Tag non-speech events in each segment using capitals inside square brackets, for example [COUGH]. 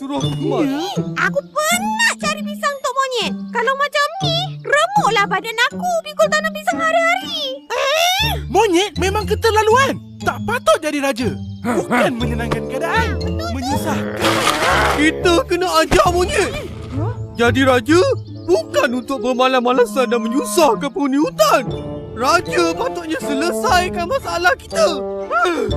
suruh kemas. Aku penat cari pisang untuk monyet. Kalau macam ni, remuklah badan aku pikul tanam pisang hari-hari. Monyet memang keterlaluan. Tak patut jadi raja. Bukan menyenangkan keadaan. Menyusahkan. Kita kena ajar monyet. Jadi raja bukan untuk bermalas-malasan dan menyusahkan penghuni hutan. Raja patutnya selesaikan masalah kita.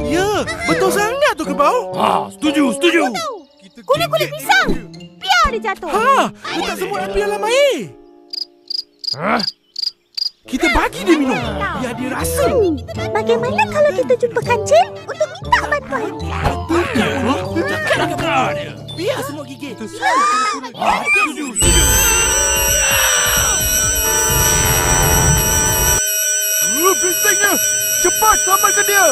Ya, betul sangat tu kebau. Ha, setuju, setuju. Kita Kulit-kulit pisang. Biar dia jatuh. Ha, letak semut api dalam air. Ha? Kita bagi dia minum. Biar dia rasa. Bagaimana kalau kita jumpa kancil untuk minta bantuan? Kena dia. Biar semut gigit. Ha. Uh, Bisingnya. Cepat selamatkan dia.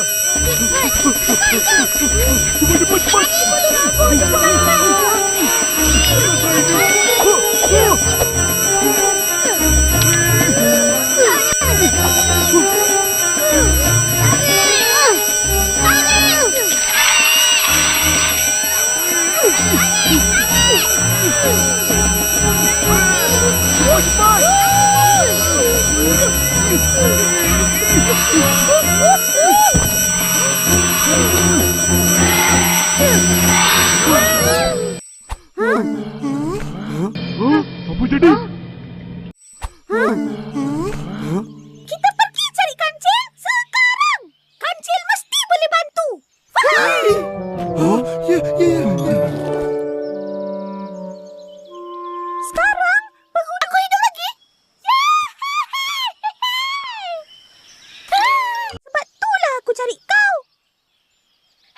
Cepat, cepat, cepat. Oh, Apa jadi? Kita pergi cari kancil sekarang. Kancil mesti boleh bantu. Oh, ya, ya, ya. Sekarang penghuni aku hidup lagi. Sebab itulah aku cari kau.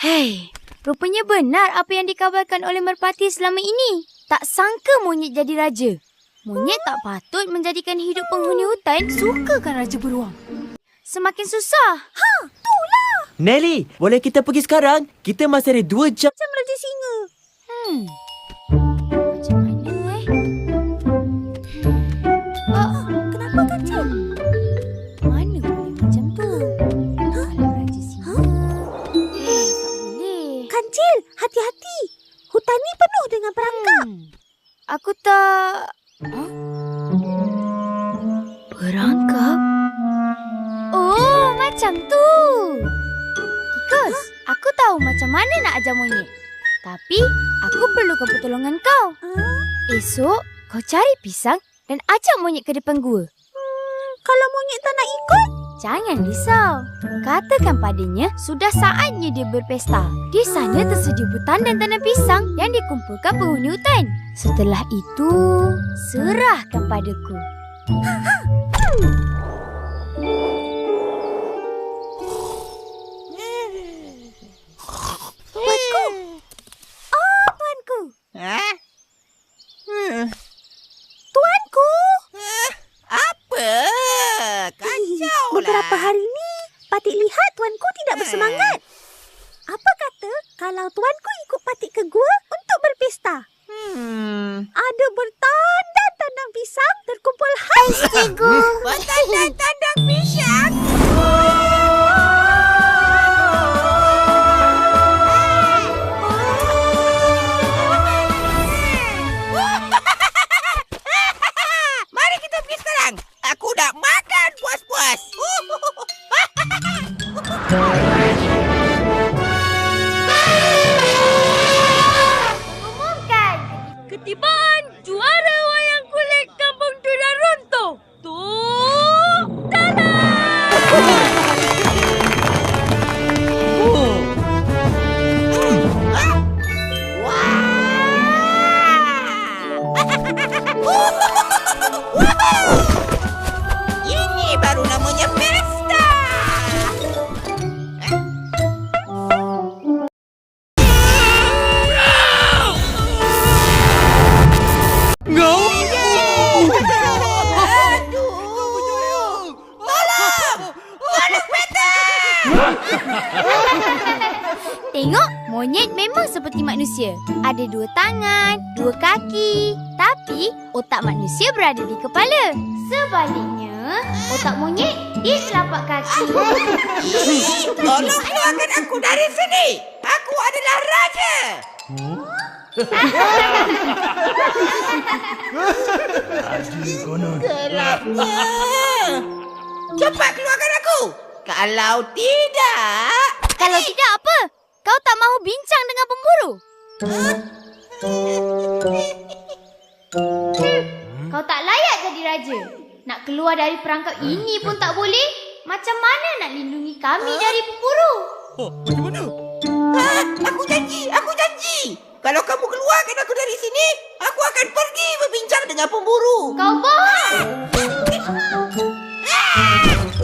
Hei, rupanya benar apa yang dikabarkan oleh merpati selama ini. Tak sangka monyet jadi raja. Monyet tak patut menjadikan hidup penghuni hutan sukakan raja beruang. Semakin susah. Nelly, boleh kita pergi sekarang? Kita masih ada dua jam. Macam Raja Singa. Hmm. Macam tu. Tikus, aku tahu macam mana nak ajar monyet. Tapi, aku perlukan pertolongan kau. Esok, kau cari pisang dan ajak monyet ke depan gua. Kalau monyet tak nak ikut, Jangan risau. Katakan padanya sudah saatnya dia berpesta. Di sana tersedia hutan dan tanam pisang yang dikumpulkan penghuni hutan. Setelah itu, serahkan padaku. [LAUGHS] Beberapa hari ni, Patik lihat tuanku tidak bersemangat. Apa kata kalau tuanku ikut Patik ke gua untuk berpesta? Hmm. Ada bertanda-tandang pisang terkumpul hais [LAUGHS] cikgu. Bertandang-tandang ketibaan juara seperti manusia. Ada dua tangan, dua kaki. Tapi, otak manusia berada di kepala. Sebaliknya, otak monyet di telapak kaki. [LAUGHS] Tolong keluarkan aku dari sini. Aku adalah raja. Gelapnya. Cepat keluarkan aku. Kalau tidak... Kalau tidak apa? Kau tak mahu bincang dengan pemburu? Kau tak layak jadi raja. Nak keluar dari perangkap ini pun tak boleh. Macam mana nak lindungi kami dari pemburu? Oh, macam mana? Ah, aku janji, aku janji. Kalau kamu keluarkan aku dari sini, aku akan pergi berbincang dengan pemburu. Kau bohong.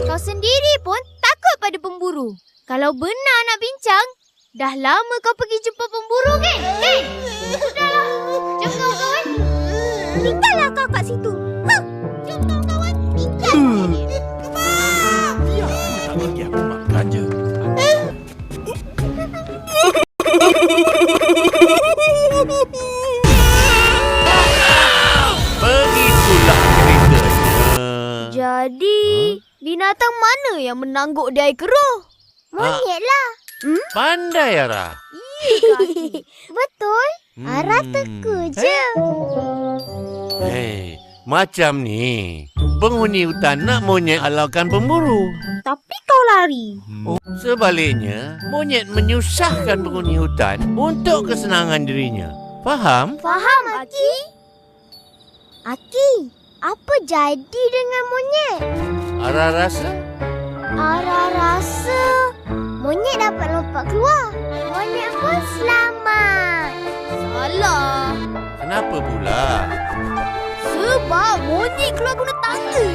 Kau sendiri pun takut pada pemburu. Kalau benar nak bincang, dah lama kau pergi jumpa pemburu kan? Kan? Sudahlah. Jom kawan-kawan. Tinggallah kau kat situ. Huh. Jom kawan-kawan. Bincang. Tak bagi aku makan je. Begitulah ceritanya. Jadi, binatang mana yang menangguk di air keruh? Monyet lah. Pandai, Ara. [LAUGHS] Betul. Ara Teka je. Hei, macam ni. Penghuni hutan nak monyet halaukan pemburu. Tapi kau lari. Sebaliknya, monyet menyusahkan penghuni hutan untuk kesenangan dirinya. Faham? Faham, Aki? Aki, apa jadi dengan monyet? Ara rasa? Ara rasa monyet dapat lompat keluar. Monyet pun selamat. Salah. Kenapa pula? Sebab monyet keluar guna tangga.